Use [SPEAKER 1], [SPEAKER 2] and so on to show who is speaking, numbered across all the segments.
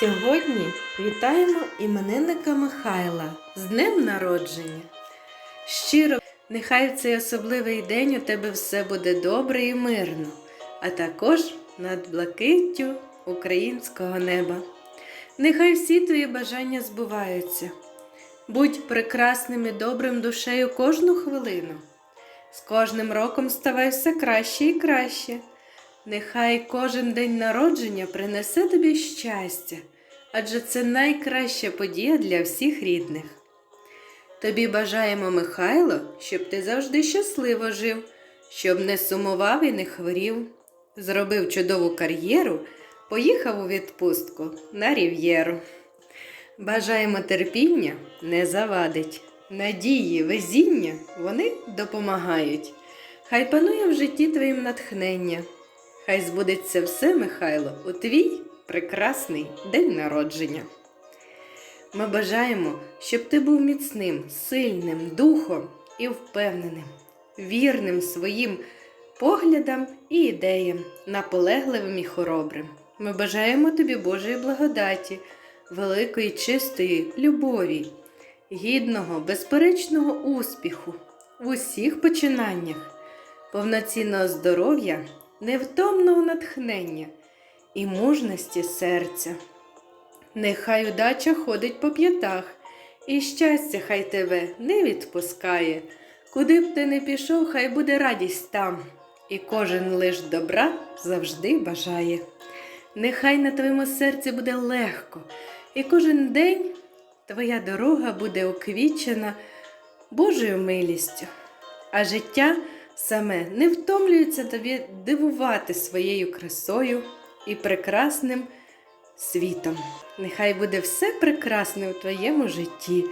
[SPEAKER 1] Сьогодні вітаємо іменинника Михайла з днем народження. Щиро, нехай в цей особливий день у тебе все буде добре і мирно, а також над блакиттю українського неба. Нехай всі твої бажання збуваються. Будь прекрасним і добрим душею кожну хвилину. З кожним роком ставай все краще і краще. Нехай кожен день народження принесе тобі щастя, адже це найкраща подія для всіх рідних. Тобі бажаємо, Михайло, щоб ти завжди щасливо жив, щоб не сумував і не хворів, зробив чудову кар'єру, поїхав у відпустку на рів'єру. Бажаємо терпіння не завадить, надії, везіння вони допомагають. Хай панує в житті твоїм натхнення. Хай збудеться все, Михайло, у твій прекрасний день народження. Ми бажаємо, щоб ти був міцним, сильним духом і впевненим, вірним своїм поглядам і ідеям, наполегливим і хоробрим. Ми бажаємо тобі Божої благодаті, великої чистої любові, гідного, безперечного успіху в усіх починаннях, повноцінного здоров'я, невтомного натхнення і мужності серця. Нехай удача ходить по п'ятах, і щастя хай тебе не відпускає. Куди б ти не пішов, хай буде радість там, і кожен лиш добра завжди бажає. Нехай на твоєму серці буде легко, і кожен день твоя дорога буде уквічена Божою милістю, а життя саме не втомлюється тобі дивувати своєю красою і прекрасним світом. Нехай буде все прекрасне у твоєму житті,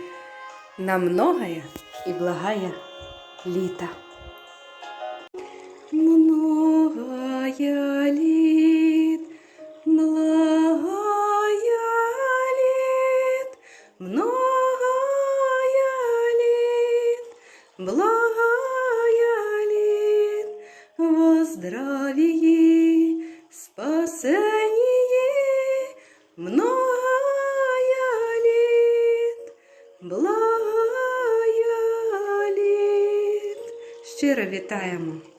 [SPEAKER 1] намного і благая літа. Многая літ, многая літ, многая літ, благая здравии, спасении, многая літ, благая літ. Щиро вітаємо!